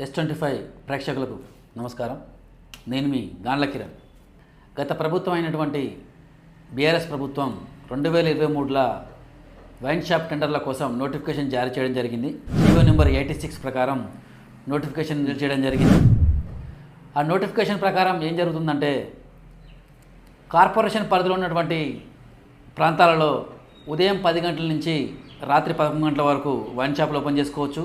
Yes twenty five ప్రేక్షకులకు నమస్కారం. నేను మీ గాండ్ల కిరణ్. గత ప్రభుత్వం అయినటువంటి బీఆర్ఎస్ ప్రభుత్వం రెండు వేల ఇరవై మూడులో వైన్ షాప్ టెండర్ల కోసం నోటిఫికేషన్ జారీ చేయడం జరిగింది. జీవో నెంబర్ ఎయిటీ సిక్స్ ప్రకారం నోటిఫికేషన్ రిలీజ్ చేయడం జరిగింది. ఆ నోటిఫికేషన్ ప్రకారం ఏం జరుగుతుందంటే కార్పొరేషన్ పరిధిలో ఉన్నటువంటి ప్రాంతాలలో ఉదయం పది గంటల నుంచి రాత్రి పదకొండు గంటల వరకు వైన్ షాపులు ఓపెన్ చేసుకోవచ్చు.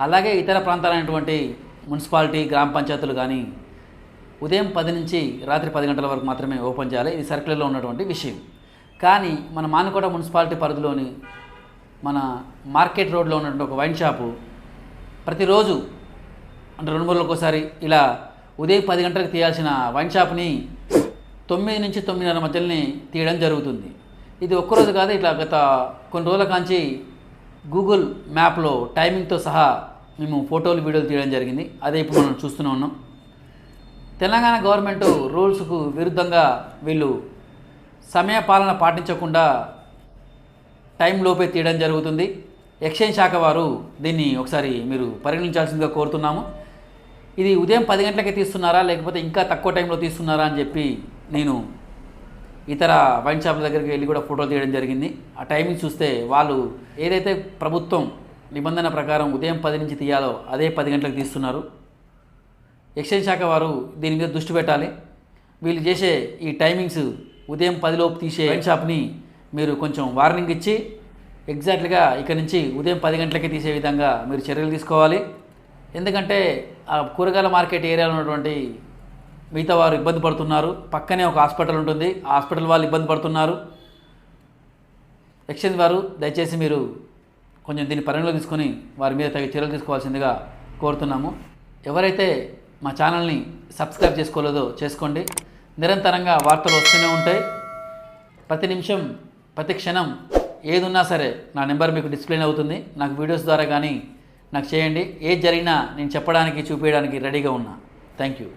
అలాగే ఇతర ప్రాంతాలైనటువంటి మున్సిపాలిటీ గ్రామ పంచాయతీలు కానీ ఉదయం పది నుంచి రాత్రి పది గంటల వరకు మాత్రమే ఓపెన్ చేయాలి. ఇది సర్కిల్లో ఉన్నటువంటి విషయం. కానీ మన మానకోట మున్సిపాలిటీ పరిధిలోని మన మార్కెట్ రోడ్లో ఉన్నటువంటి ఒక వైన్ షాపు ప్రతిరోజు అంటే రెండు మూడు ఒకసారి ఇలా ఉదయం పది గంటలకు తీయాల్సిన వైన్ షాప్ని తొమ్మిది నుంచి తొమ్మిదిన్నర మధ్యలోనే తీయడం జరుగుతుంది. ఇది ఒక్కరోజు కాదు ఇట్లా గత కొన్ని రోజుల కాంచి గూగుల్ మ్యాప్లో టైమింగ్తో సహా మేము ఫోటోలు వీడియోలు తీయడం జరిగింది. అదే ఇప్పుడు మనం చూస్తూనే ఉన్నాం. తెలంగాణ గవర్నమెంట్ రూల్స్కు విరుద్ధంగా వీళ్ళు సమయ పాలన పాటించకుండా టైం లోపే తీయడం జరుగుతుంది. ఎక్స్చేంజ్ శాఖ వారు దీన్ని ఒకసారి మీరు పరిగణించాల్సిందిగా కోరుతున్నాము. ఇది ఉదయం పది గంటలకే తీస్తున్నారా లేకపోతే ఇంకా తక్కువ టైంలో తీస్తున్నారా అని చెప్పి నేను ఇతర వైన్ షాపుల దగ్గరికి వెళ్ళి కూడా ఫోటోలు తీయడం జరిగింది. ఆ టైమింగ్ చూస్తే వాళ్ళు ఏదైతే ప్రభుత్వం నిబంధన ప్రకారం ఉదయం పది నుంచి తీయాలో అదే పది గంటలకు తీస్తున్నారు. ఎక్స్చేంజ్ శాఖ వారు దీని మీద దృష్టి పెట్టాలి. వీళ్ళు చేసే ఈ టైమింగ్స్ ఉదయం పదిలోపు తీసే వైన్ షాప్ని మీరు కొంచెం వార్నింగ్ ఇచ్చి ఎగ్జాక్ట్గా ఇక్కడ నుంచి ఉదయం పది గంటలకే తీసే విధంగా మీరు చర్యలు తీసుకోవాలి. ఎందుకంటే ఆ కూరగాయల మార్కెట్ ఏరియాలో ఉన్నటువంటి మిగతా వారు ఇబ్బంది పడుతున్నారు. పక్కనే ఒక హాస్పిటల్ ఉంటుంది. ఆ హాస్పిటల్ వాళ్ళు ఇబ్బంది పడుతున్నారు. ఎక్స్చేంజ్ వారు దయచేసి మీరు కొంచెం దీన్ని పరిగణలో తీసుకొని వారి మీద తగిన చర్యలు తీసుకోవాల్సిందిగా కోరుతున్నాము. ఎవరైతే మా ఛానల్ని సబ్స్క్రైబ్ చేసుకోలేదో చేసుకోండి. నిరంతరంగా వార్తలు వస్తూనే ఉంటాయి. ప్రతి నిమిషం ప్రతి క్షణం ఏదున్నా సరే నా నెంబర్ మీకు డిస్ప్లే అవుతుంది. నాకు వీడియోస్ ద్వారా కానీ నాకు చేయండి. ఏది జరిగినా నేను చెప్పడానికి చూపించడానికి రెడీగా ఉన్నా. Thank you.